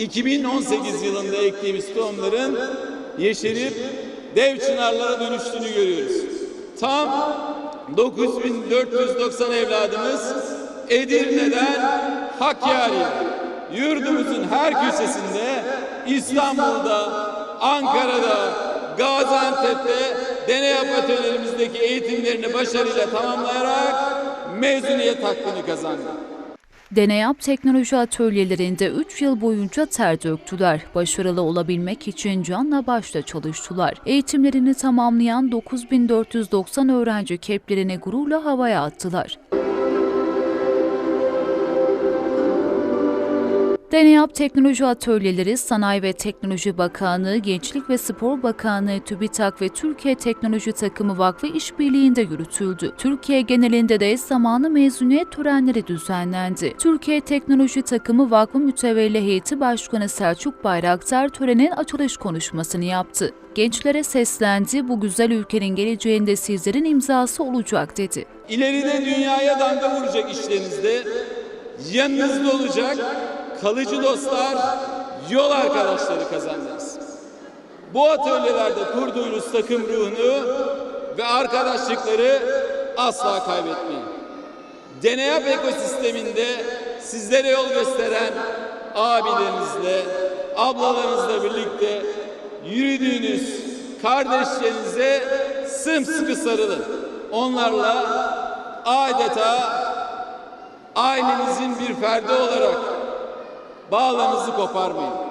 2018 yılında ektiğimiz tohumların yeşerip dev çınarlara dönüştüğünü görüyoruz. Tam 9490 evladımız Edirne'den Hakkari'ye, yurdumuzun her köşesinde İstanbul'da, Ankara'da, Gaziantep'te deney atölyelerimizdeki eğitimlerini başarıyla tamamlayarak mezuniyet hakkını kazandı. Deneyap teknoloji atölyelerinde 3 yıl boyunca ter döktüler. Başarılı olabilmek için canla başla çalıştılar. Eğitimlerini tamamlayan 9490 öğrenci keplerini gururla havaya attılar. Deneyap Teknoloji Atölyeleri Sanayi ve Teknoloji Bakanlığı, Gençlik ve Spor Bakanlığı, TÜBİTAK ve Türkiye Teknoloji Takımı Vakfı işbirliğinde yürütüldü. Türkiye genelinde de eş zamanlı mezuniyet törenleri düzenlendi. Türkiye Teknoloji Takımı Vakfı Mütevelli Heyeti Başkanı Selçuk Bayraktar törenin açılış konuşmasını yaptı. Gençlere seslendi, bu güzel ülkenin geleceğinde sizlerin imzası olacak dedi. İleride dünyaya damga vuracak işlerinizde yanınızda olacak kalıcı dostlar, yol arkadaşları kazandınız. Bu atölyelerde kurduğunuz takım ruhunu ve arkadaşlıkları asla kaybetmeyin. Deneyap ekosisteminde sizlere yol gösteren abilerinizle, ablalarınızla birlikte yürüdüğünüz kardeşlerinize sımsıkı sarılın. Onlarla adeta ailenizin bir ferdi olarak bağlarınızı koparmayın.